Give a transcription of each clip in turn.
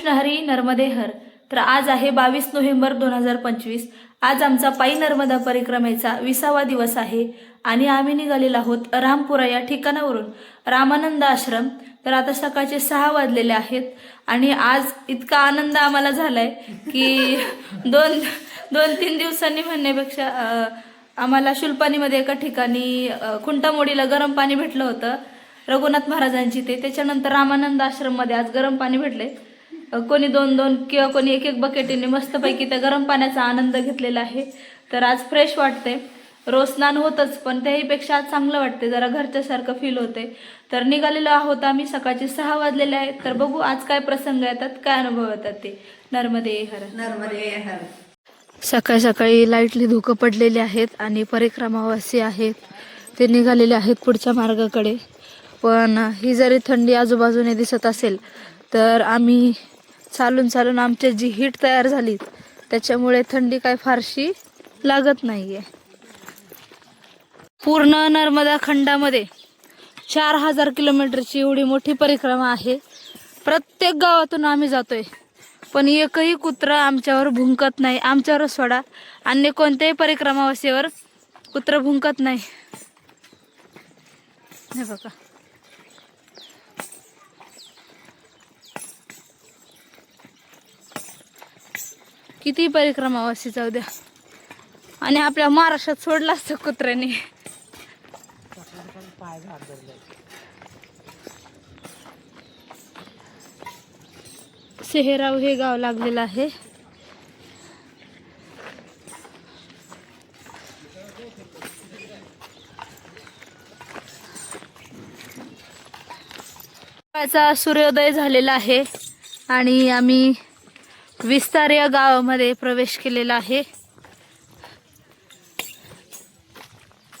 कृष्ण हरी नर्मदे हर. तर आज आहे बावीस नोव्हेंबर दोन हजार पंचवीस. आज आमचा पायी नर्मदा परिक्रमेचा विसावा दिवस आहे. आणि आम्ही निघालेलो आहोत रामपुरा या ठिकाणावरून. रामानंद आश्रम. तर आता सकाळचे सहा वाजलेले आहेत. आणि आज इतका आनंद आम्हाला झालाय की दोन दोन तीन दिवसांनी म्हणण्यापेक्षा आम्हाला शुल्पानीमध्ये एका ठिकाणी खुंटामोडीला गरम पाणी भेटलं होतं. रघुनाथ महाराजांची ते. त्याच्यानंतर रामानंद आश्रममध्ये आज गरम पाणी भेटले कोणी दोन दोन किंवा कोणी एक एक बकेटीने मस्तपैकी त्या गरम पाण्याचा आनंद घेतलेला आहे. तर आज फ्रेश वाटते रोज स्नान होतच पण त्याहीपेक्षा आज चांगलं वाटते जरा घरच्यासारखं फील होते तर निघालेलो आहोत आम्ही सकाळचे सहा वाजलेले आहेत. तर बघू आज काय प्रसंग येतात काय अनुभव येतात ते. नर्मदे हर. नर्मदे हर. सकाळी सकाळी लाईटली धुकं पडलेली आहेत आणि परिक्रमावासी आहेत. ते निघालेले आहेत पुढच्या मार्गाकडे. पण ही जरी थंडी आजूबाजूने दिसत असेल तर आम्ही चालून चालून आमची जी हीट तयार झाली त्याच्यामुळे थंडी काय फारशी लागत नाहीये. पूर्ण नर्मदा खंडामध्ये चार हजार किलोमीटरची एवढी मोठी परिक्रमा आहे. प्रत्येक गावातून आम्ही जातोय पण एकही कुत्र आमच्यावर भुंकत नाही आमच्यावरच सोडा. अन्य कोणत्याही परिक्रमावासीवर कुत्र भुंकत नाही. हे बघा. किती परिक्रमावासी जाऊ द्या. आणि आपल्या महाराष्ट्रात सोडला असतं कुत्र्याने. सेहेराव हे गाव लागलेलं आहे. सूर्योदय झालेला आहे आणि आम्ही विस्तार या गावामध्ये प्रवेश केलेला आहे.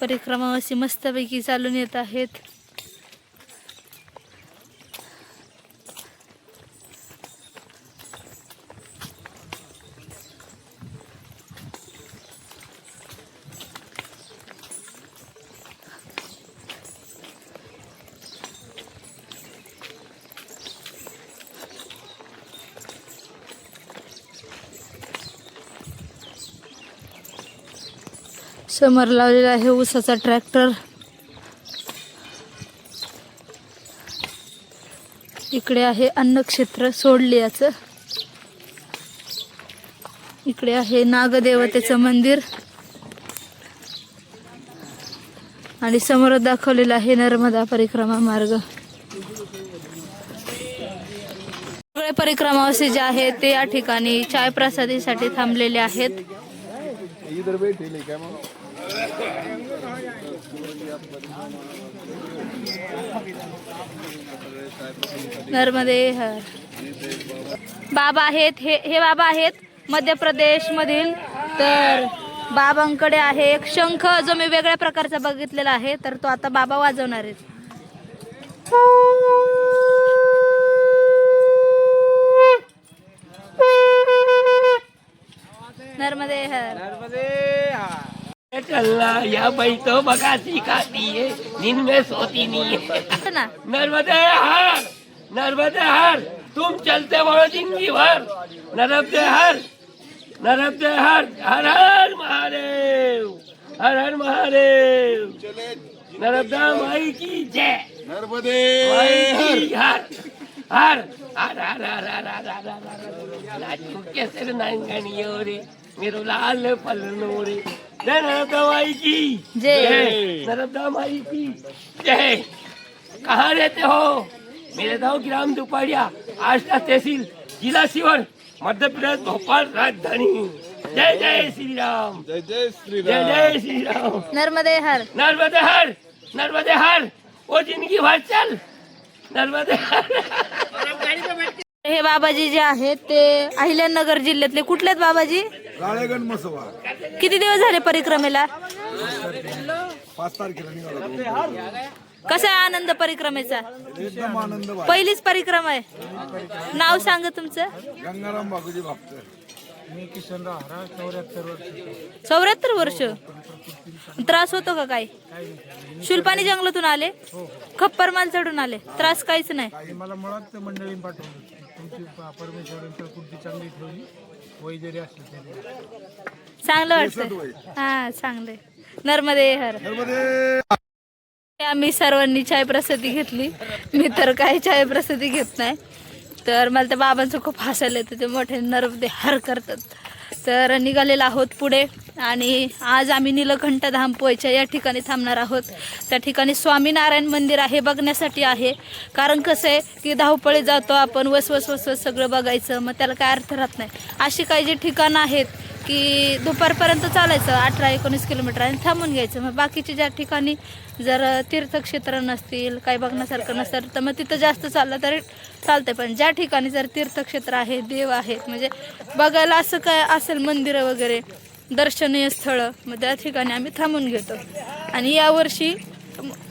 परिक्रमावासी मस्तपैकी चालून येत आहेत. समोर लावलेला आहे ऊसाचा ट्रॅक्टर. इकडे आहे अन्नक्षेत्र सोडलियाचं. इकडे आहे नागदेवतेचं मंदिर. आणि समोर दाखवलेला आहे नर्मदा परिक्रमा मार्ग. सगळे परिक्रमावासी जे आहेत ते या ठिकाणी चाय प्रसादीसाठी थांबलेले आहेत. नर्मदे हर बाबा आहेत हे हे बाबा आहेत मध्य प्रदेश मधील तर बाबांकडे आहे एक शंख जो मी वेगळ्या प्रकारचा बघितलेला आहे. तर तो आता बाबा वाजवणार आहेत नर्मदे हर चलना या बाई तो बघा सिखाती नींद में सोती नहीं है ना. नर्मदे हर नर्मदे हर तुम चलते बढ़ो जिंदगी भर नर्मदे हर नर्मदे हर हर हर महादेव हर हर महादेव. नर्मदा माई की जय. नर्मदे हर. हर हर हर हर हर हर हर हर नाचू कैसे नांगनी रे मेरो लाल पलन रे जय नर्मदा माई की। जय। नर्मदा माई की। जय। कहाँ रहते हो? मेरे गाँव ग्राम दुपाड़िया आष्टा तहसील जिला शिवर मध्य प्रदेश भोपाल राजधानी। जय जय श्री राम जय जय श्री जय राम जय श्री राम नर्मदे हर। नर्मदे हर। नर्मदे हर। वो जिंदगी भर चल नर्मदे हर हे बाबाजी जे आहेत ते अहिल्यानगर जिल्ह्यातले. कुठलेत बाबाजी? राळेगण मसोबा किती दिवस झाले परिक्रमेला? पाच तारखेला निघाला. कसा आहे आनंद परिक्रमेचा? एकदम आनंद पहिलीच परिक्रमा आहे. नाव सांग तुमचं. गंगाराम बागुजी भागतोय चौऱ्याहत्तर वर्ष. त्रास होतो का काय शुल्पानी जंगलातून आले? खप्पर माल चढून आले. त्रास काहीच नाही. मला मुळात मंडळी पाठवलं. आमची चांगली ठेवली. वय जरी असली तरी. चांगलं वाटतं हा चांगलंय. नर्मदे हर. नर्मदे. आम्ही सर्वांनी चाय प्रसिद्धी घेतली. मी तर काही चाय प्रसिद्धी घेत नाही. तर मला त्या बाबांचं खूप हसायला येतं. ते मोठे नर्मदे हर करतात. तर निघालेलो आहोत पुढे. आणि आज आम्ही निलकंठ धाम पोयच्या या ठिकाणी थांबणार आहोत. त्या ठिकाणी स्वामीनारायण मंदिर आहे बघण्यासाठी आहे. कारण कसं आहे की धावपळी जातो आपण वस वस वस वस सगळं बघायचं मग त्याला काय अर्थ राहत नाही. अशी काही जी ठिकाणं आहेत की दुपारपर्यंत चालायचं अठरा एकोणीस किलोमीटर आणि थांबून घ्यायचं. मग बाकीचे ज्या ठिकाणी जर तीर्थक्षेत्र नसतील काही बघण्यासारखं नसेल तर मग तिथं जास्त चाललं तरी चालतंय. पण ज्या ठिकाणी जर तीर्थक्षेत्र आहे देव आहेत म्हणजे बघायला असं काय असेल मंदिरं वगैरे दर्शनीय स्थळं मग त्या ठिकाणी आम्ही थांबून घेतो. आणि यावर्षी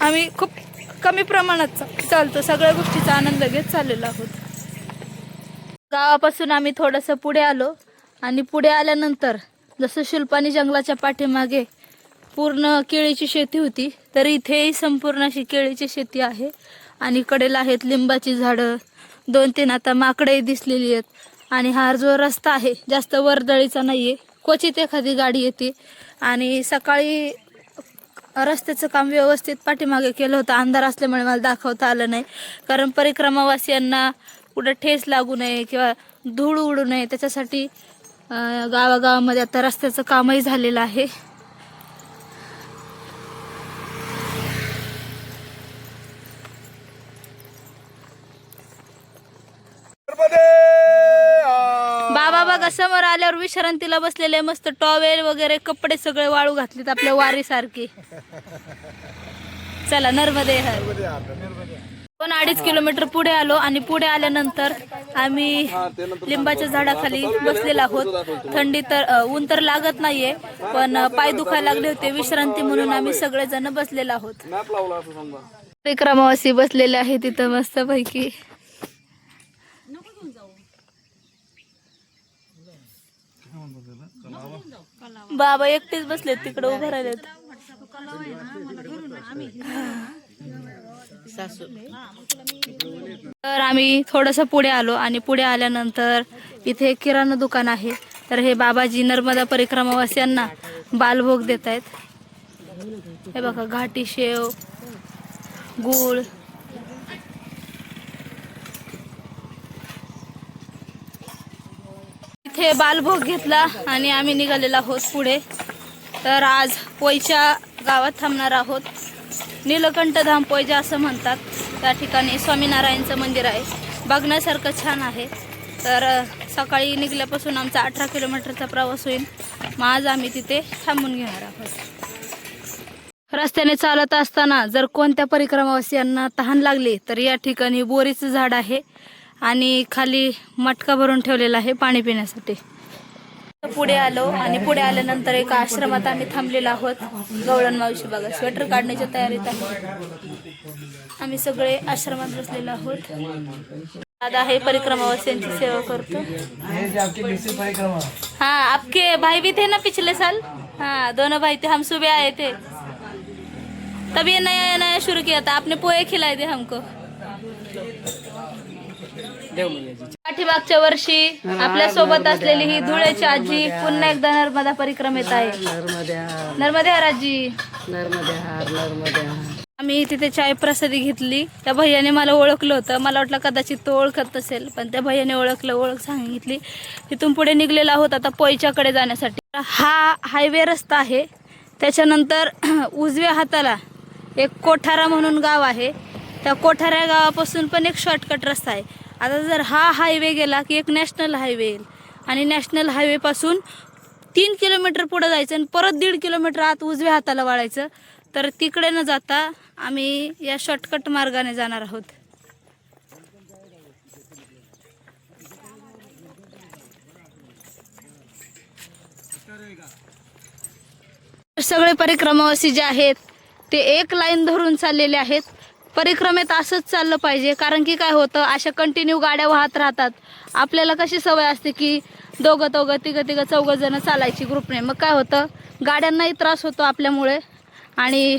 आम्ही खूप कमी प्रमाणात चालतो. सगळ्या गोष्टीचा आनंद घेत चाललेलो आहोत. गावापासून आम्ही थोडंसं पुढे आलो. आणि पुढे आल्यानंतर जसं शिल्पानी जंगलाच्या पाठीमागे पूर्ण केळीची शेती होती तर इथेही संपूर्ण अशी केळीची शेती आहे. आणि कडेला आहेत लिंबाची झाडं. दोन तीन आता माकडे दिसलेली आहेत. आणि हा जो रस्ता आहे जास्त वर्दळीचा नाही आहे क्वचित एखादी गाडी येते. आणि सकाळी रस्त्याचं काम व्यवस्थित पाठीमागे केलं होतं. अंधार असल्यामुळे मला दाखवता आलं नाही. कारण परिक्रमावासियांना कुठं ठेस लागू नये किंवा धूळ उडू नये त्याच्यासाठी गावागावामध्ये आता रस्त्याचं कामही झालेलं आहे नर्मदे आ. बाबा बघा समोर आल्यावर विश्रांतीला बसलेले मस्त टॉवेल वगैरे कपडे सगळे वाळू घातलेत आपल्या वारीसारखे. चला नर्मदे. दोन अडीच किलोमीटर पुढे आलो आणि पुढे आल्यानंतर आम्ही लिंबाच्या झाडाखाली बसलेलो आहोत. थंडी तर ऊन तर लागत नाहीये पण पाय दुखायला लागले होते विश्रांती म्हणून आम्ही सगळेजण बसलेलो आहोत. परिक्रमावासी बसलेले आहे तिथं मस्त पैकी बाबा एकटेच बसलेत तिकडे उभे राहिलेत. तर आम्ही थोडंसं पुढे आलो आणि पुढे आल्यानंतर इथे एक किराणा दुकान आहे. तर हे बाबाजी नर्मदा परिक्रमावासियांना बालभोग देत आहेत हे बघा घाटी शेव गूळ. इथे बालभोग घेतला आणि आम्ही निघालेलो आहोत पुढे. तर आज पोयच्या गावात थांबणार आहोत. नीलकंठ धाम पोयजा असं म्हणतात त्या ठिकाणी स्वामीनारायणचं मंदिर आहे. बघण्यासारखं छान आहे. तर सकाळी निघल्यापासून आमचा अठरा किलोमीटरचा प्रवास होईल. मग आज आम्ही तिथे थांबून घेणार आहोत. रस्त्याने चालत असताना जर कोणत्या परिक्रमावासियांना तहान लागली तर या ठिकाणी बोरीचं झाड आहे. आणि खाली मटका भरून ठेवलेला आहे पाणी पिण्यासाठी. पुढे आलो आणि पुढे आल्यानंतर एका आश्रमात आम्ही थांबलेलो आहोत. गवळण मावशी बघा स्वेटर काढण्याच्या तयारीत आहे. आम्ही सगळे आश्रमात बसलेलो आहोत. दादा हे परिक्रमावासियांची सेवा करतो. हाँ आपके भाई भी थे ना पिछले साल? हाँ दोनों भाई थे हम सुबह आए थे. तब ये नया नया शुरू किया था. आपने पोहे खिलाए थे हमको. पाठीमागच्या वर्षी आपल्यासोबत असलेली ही धुळेची आजी पुन्हा एकदा नर्मदा परिक्रमेत आहे. नर्मदे. हर आजी नर्मदे हार नर्मदे. हार आम्ही तिथे चाय प्रसादी घेतली. त्या भैयाने मला ओळखलं होतं. मला वाटलं कदाचित तो ओळखत असेल पण त्या भैयाने ओळखलं ओळख सांगितली. तिथून पुढे निघलेला आहोत आता पोयच्याकडे जाण्यासाठी. हा हायवे रस्ता आहे. त्याच्यानंतर उजव्या हाताला एक कोठारा म्हणून गाव आहे. त्या कोठाऱ्या गावापासून पण एक शॉर्टकट रस्ता आहे. आता जर हा हायवे गेला की एक नॅशनल हायवे येईल. आणि नॅशनल हायवेपासून तीन किलोमीटर पुढं जायचं आणि परत दीड किलोमीटर आत उजव्या हाताला वळायचं तर तिकडे न जाता आम्ही या शॉर्टकट मार्गाने जाणार आहोत. सगळे परिक्रमावासी जे आहेत ते एक लाईन धरून चाललेले आहेत. परिक्रमेत असंच चाललं पाहिजे. कारण की काय होतं अशा कंटिन्यू गाड्या वाहत राहतात. आपल्याला कशी सवय असते की दोघं दोघं तिघं तिघं चौघं जण चालायची ग्रुपने मग काय होतं गाड्यांनाही त्रास होतो आपल्यामुळे. आणि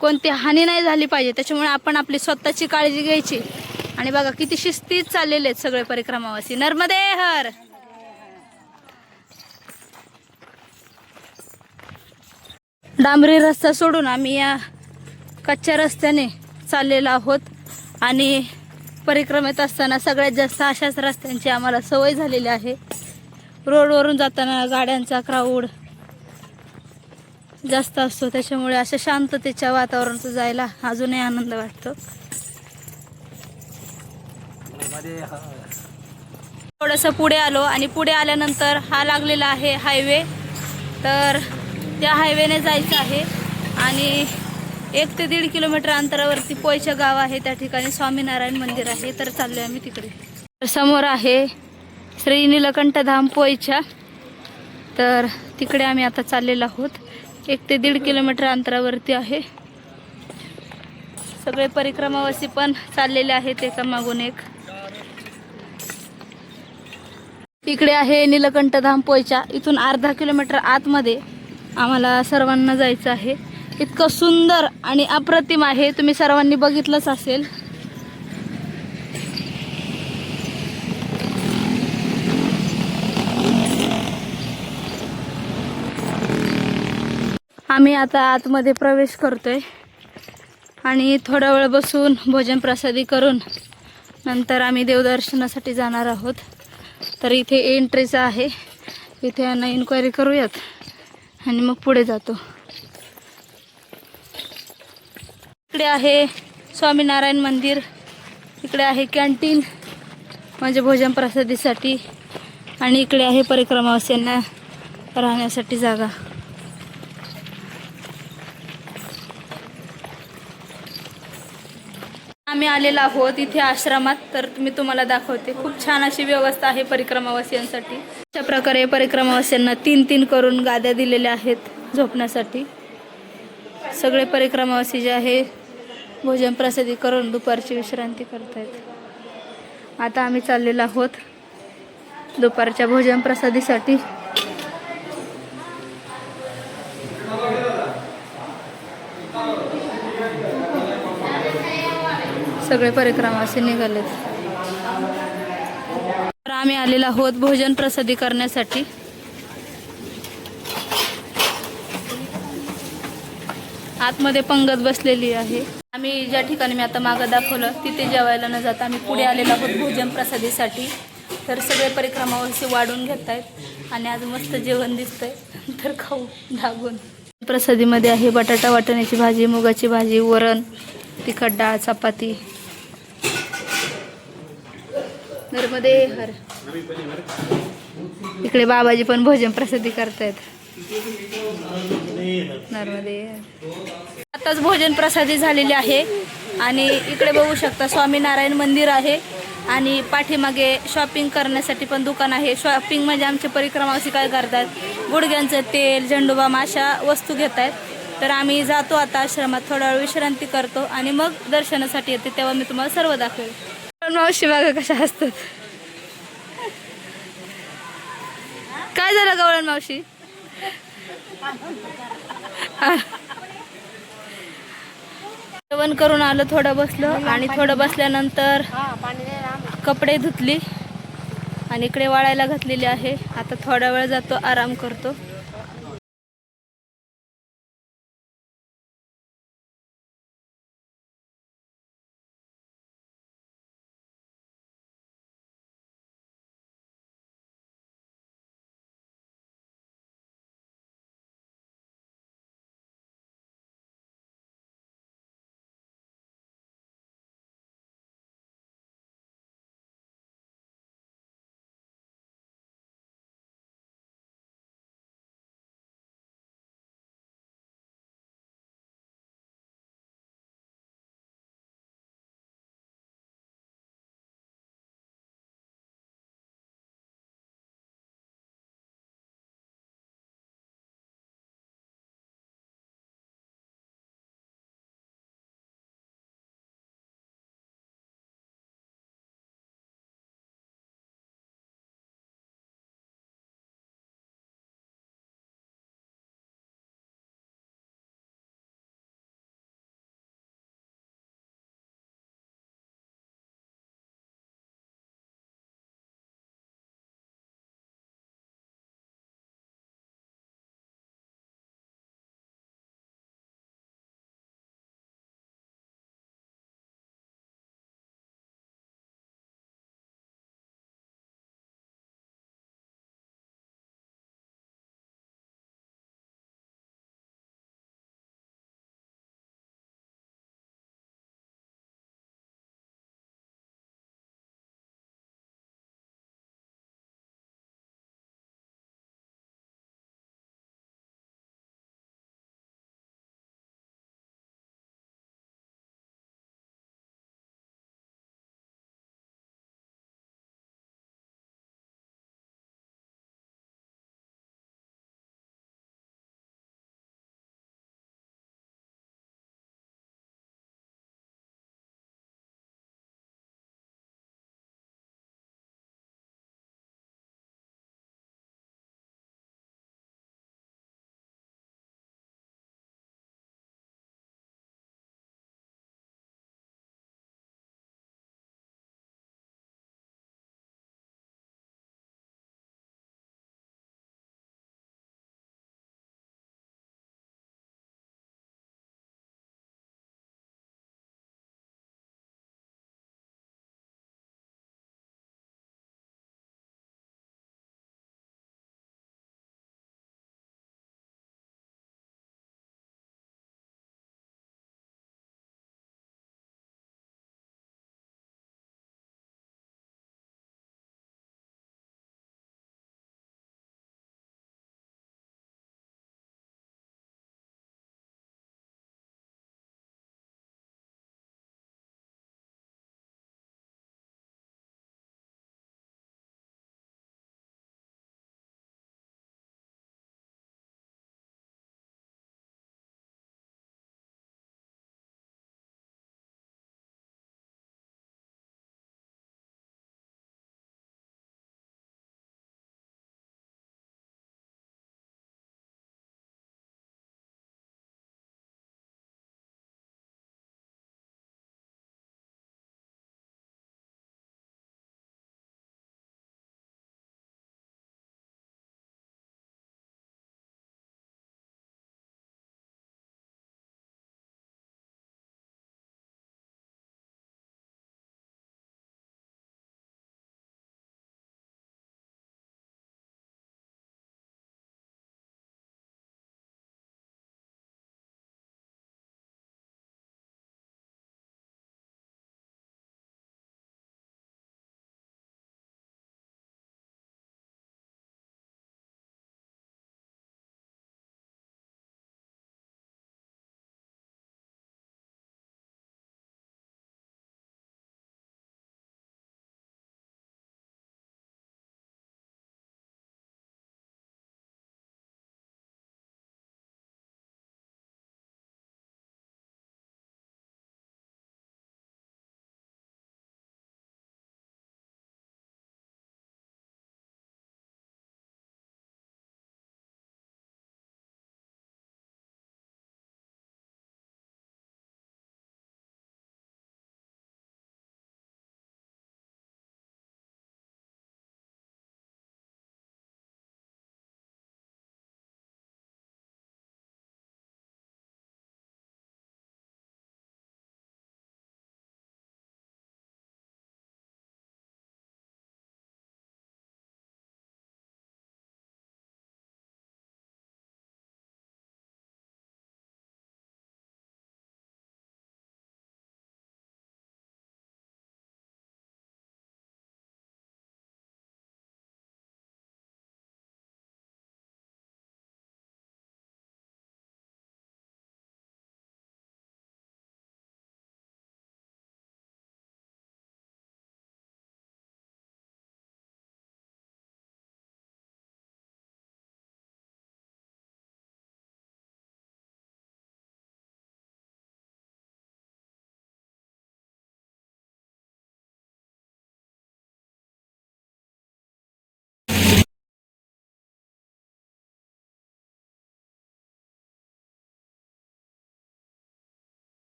कोणती हानी नाही झाली पाहिजे. त्याच्यामुळे आपण आपली स्वतःची काळजी घ्यायची. आणि बघा किती शिस्तीत चाललेले आहेत सगळे परिक्रमावासी. नर्मदे हर! डांबरी रस्ता सोडून आम्ही या कच्च्या रस्त्याने चाललेलो आहोत. आणि परिक्रमेत असताना सगळ्यात जास्त अशाच रस्त्यांची आम्हाला सवय झालेली आहे. रोडवरून जाताना गाड्यांचा क्राऊड जास्त असतो. त्याच्यामुळे अशा शांततेच्या वातावरणात जायला अजूनही आनंद वाटतो. थोडंसं पुढे आलो आणि पुढे आल्यानंतर हा लागलेला आहे हायवे तर त्या हायवेने जायचं आहे. आणि एक ते दीड किलोमीटर अंतरावरती पोयच्या गाव आहे. त्या ठिकाणी स्वामीनारायण मंदिर आहे. तर चाललोय आम्ही तिकडे. तर समोर आहे श्री नीलकंठधाम पोयच्या. तर तिकडे आम्ही आता चाललेलो आहोत. एक ते दीड किलोमीटर अंतरावरती आहे. सगळे परिक्रमावासी पण चाललेले आहेत. एका मागून एक. इकडे आहे नीलकंठधाम पोयच्या. इथून अर्धा किलोमीटर आतमध्ये आम्हाला सर्वांना जायचं आहे. इतकं सुंदर आणि अप्रतिम आहे. तुम्ही सर्वांनी बघितलंच असेल. आम्ही आता आतमध्ये प्रवेश करतोय. आणि थोडा वेळ बसून भोजन प्रसादी करून नंतर आम्ही देवदर्शनासाठी जाणार आहोत. तर इथे एंट्रीचं आहे. इथे यांना इन्क्वायरी करूयात. आणि मग पुढे जातो. इकडे आहे स्वामीनारायण मंदिर. इकडे आहे कॅन्टीन म्हणजे भोजन प्रसादीसाठी. आणि इकडे आहे परिक्रमावास्यांना राहण्यासाठी जागा. आम्ही आलेलो आहोत इथे आश्रमात तर मी तुम्हाला दाखवते. खूप छान अशी व्यवस्था आहे परिक्रमावासियांसाठी अशा प्रकारे परिक्रमावासियांना तीन तीन करून गाद्या दिलेल्या आहेत झोपण्यासाठी. सगळे परिक्रमावासी जे आहे भोजन प्रसादी करून दुपारची विश्रांती करतायत. आता आम्ही चाललेलो आहोत दुपारच्या भोजन प्रसादीसाठी. सगळे परिक्रमावासी निघालेत. तर आम्ही आलेलो आहोत भोजन प्रसादी करण्यासाठी. आतमध्ये पंगत बसलेली आहे. आम्ही ज्या ठिकाणी मी आता मागं दाखवलं तिथे जेवायला न जाता आम्ही पुढे आलेलो आहोत भोजन प्रसादीसाठी. तर सगळे परिक्रमावरचे वाढून घेत आहेत आणि आज मस्त जेवण दिसतंय. तर खाऊ धागून प्रसादीमध्ये आहे बटाटा वाटण्याची भाजी मुगाची भाजी वरण तिखट डाळ चपाती. नर्मदे हर. इकडे बाबाजी पण भोजन प्रसिद्धी करतायत. नर्मदे. आताच भोजन प्रसादी झालेली आहे आणि इकडे बघू शकता स्वामीनारायण मंदिर आहे आणि पाठीमागे शॉपिंग करण्यासाठी पण दुकान आहे. शॉपिंग म्हणजे आमचे परिक्रमाशी काय करतात? गुडघ्यांचं तेल झेंडूबाम अशा वस्तू घेत आहेत तर आम्ही जातो आता आश्रमात थोडा वेळ विश्रांती करतो आणि मग दर्शनासाठी येते तेव्हा मी तुम्हाला सर्व दाखवेल. पण मावशी बघा कशा असतात? काय झालं गवळण मावशी? जेवण करून आलो थोडं बसलो आणि थोडं बसल्यानंतर कपडे धुतली आणि इकडे वाळायला घातलेली आहे. आता थोडा वेळ जातो आराम करतो.